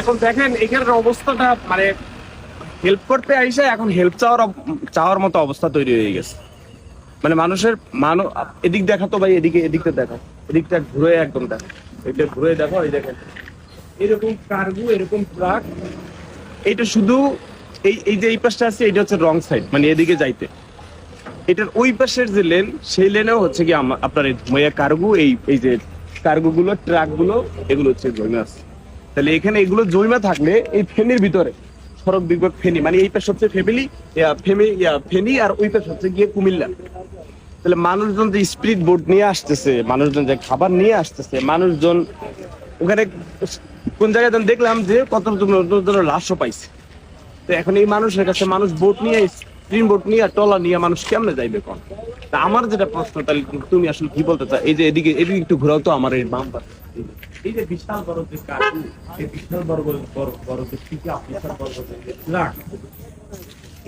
এখন দেখেন, এখানের অবস্থাটা মানে হেল্প করতে আইসে এখন হেল্প চাওয়ার চাওয়ার মতো অবস্থা তৈরি হয়ে গেছে। মানে মানুষের মানব এদিক দেখা তো ভাই, এদিকে, এদিকটা দেখো এদিকটা ঘুরে একদম দেখো এটা ঘুরে দেখো এই দেখেন। এরকম কার্গো এরকম ট্রাক এটা শুধু এই এই যে এই পাশটা আছে এটা হচ্ছে রং সাইড মানে এদিকে যাইতে। এটার ওই পাশের যে লেন সেই লেনেও হচ্ছে কি আপনার এই ধুমাইয়া কার্গো এই এই যে কার্গো গুলো ট্রাকগুলো, এগুলো হচ্ছে জৈমা আছে। তাহলে এখানে এগুলো জৈমা থাকলে এই ফেনির ভিতরে, সড়ক বিভাগ ফেনি মানে এই পাশে হচ্ছে ফ্যামিলি ফেমি ফেনি আর ওই পাশে হচ্ছে গিয়ে কুমিল্লা। তাহলে মানুষজন যে স্পিরিট বোট নিয়ে আসতেছে, মানুষজন যে খাবার নিয়ে আসতেছে, মানুষজন ওখানে কোন জায়গায় দেখলাম যে কত লাশও পাইছে। তো এখন এই মানুষের কাছে মানুষ বোট নিয়ে স্প্রিন বোট নিয়ে টলা নিয়ে মানুষ কেমনে যাইবে কোন? তা আমার যেটা প্রশ্ন, তাহলে তুমি আসলে কি বলতে চাও? এই যে এদিকে এদিকে একটু ঘোরাও তো আমার এই বাম পাশে। এই যে বিশাল বড় যে কাকু এই বিশাল বড় বড় যে পিকা বিশাল বড় ট্রাক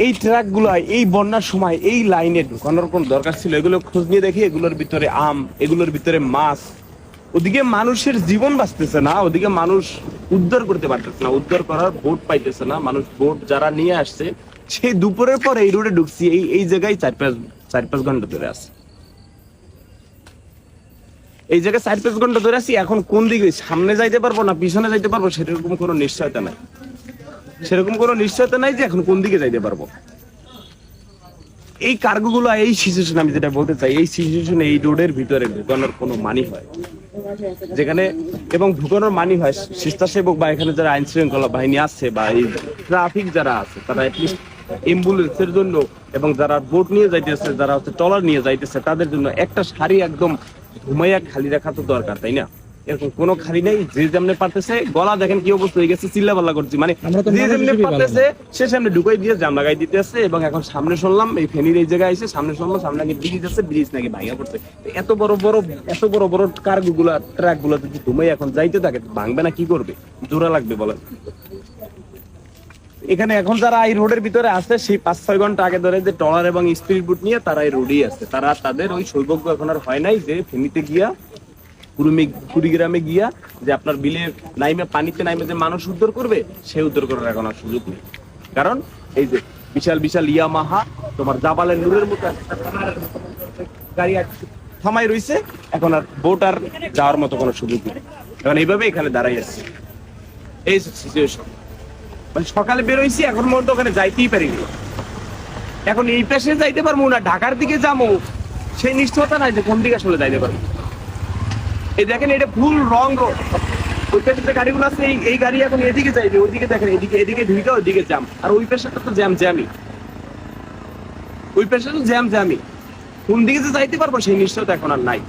এই ট্রাকগুলো এই বন্যার সময় এই লাইনে ঢুকানোর কোন দরকার ছিল? এগুলো খোঁজ নিয়ে দেখি এগুলোর ভিতরে আম, এগুলোর ভিতরে মাছ। ওদিকে মানুষের জীবন বাঁচতেছে না, ওদিকে মানুষ উদ্ধার করতে পারতেছে না, উদ্ধার করার বোট পাইতেছে না। মানুষ বোট যারা নিয়ে আসছে, সেই দুপুরের পর এই রোডে ঢুকছি, এই এই জায়গায় চার পাঁচ চার পাঁচ ঘণ্টা ধরে আছে। এই জায়গায় চার পাঁচ ঘণ্টা ধরে আছি, এখন কোন দিকে? সামনে যাইতে পারব না, পিছনে যাইতে পারব, সেরকম কোনো নিশ্চয়তা নাই। সেরকম কোনো নিশ্চয়তা নাই যে এখন কোন দিকে যাইতে পারব। এই কার্গো গুলো, এই সিচুয়েশন আমি যেটা বলতে চাই, এই সিচুয়েশনে এই রোডের ভিতরে ঢুকানোর কোনো মানি হয়। যেখানে, এবং ঢুকানোর মানি হয়, স্বেচ্ছাসেবক বা এখানে যারা আইন শৃঙ্খলা বাহিনী আছে বা এই ট্রাফিক যারা আছে, তারা অ্যাটলিস্ট অ্যাম্বুলেন্সের জন্য এবং যারা বোট নিয়ে যাইতেছে, যারা হচ্ছে ট্রলার নিয়ে যাইতেছে, তাদের জন্য একটা সারি একদম ঘুমাইয়া খালি রাখা তো দরকার তাই না? এরকম কোনো খালি নেই যে যেমনে পারতেছে গলা দেখেন কি অবস্থা হয়ে গেছে চিল্লা পাল্লা করছি। মানে যে যেমনে পারতেছে সে সামনে ঢুকাই দিয়ে জাম লাগাই দিতেছে এবং এখন সামনে শুনলাম এই ফেনীর এই জায়গায় এসে সামনে শুনলাম সামনে নাকি ব্রিজ আছে ব্রিজ নাকি ভাঙা পড়ছে। এত বড় বড় এত বড় বড় কার্গো গুলা ট্রাকগুলো যদি ঘুমাই এখন যাইতে থাকে? ভাঙবে না কি করবে? জোড়া লাগবে বলেন। এখানে এখন যারা এই রোডের ভিতরে আছে, সেই পাঁচ ছয় ঘণ্টা আগে ধরে যে ট্রলার এবং স্পিড বুট নিয়ে তারা এই রোডেই আছে। তারা তাদের ওই সৌভাগ্য এখন আর হয় নাই যে ফেনীতে গিয়া কুড়িগ্রামে গিয়া যে আপনার বিলে নাইমে, পানিতে নাইমে যে মানুষ উদ্ধার করবে, সে উদ্ধার করার এখন আর সুযোগ নেই। কারণ এই যে বিশাল বিশাল তোমার জাবালের নূরের মতো গাড়ি থামাই রইছে, এখন আর বোট আর যাওয়ার মতো কোনো সুযোগ নেই। এখন এইভাবে এখানে দাঁড়াই আছে। এই সিচুয়েশন মানে সকালে বেরোইছি, এখন মধ্যে ওখানে যাইতেই পারিনি। এখন এই পাশে যাইতে পারব না, ঢাকার দিকে যাব, সেই নিশ্চয়তা নাই যে কোন দিকে আসলে যাইতে পারব। এই দেখেন, এটা ফুল রং রোড। ওই পাশে গাড়িগুলো আছে, এই এই গাড়ি এখন এদিকে যাইবে ওইদিকে দেখেন, এদিকে এদিকে ঢুকে ওইদিকে জ্যাম। আর ওই পাশে তো জ্যাম জ্যামই। ওই পাশে তো জ্যাম জ্যামই। কোন দিকে যে যাইতে পারব, সেই নিশ্চয়তা এখন আর নাই।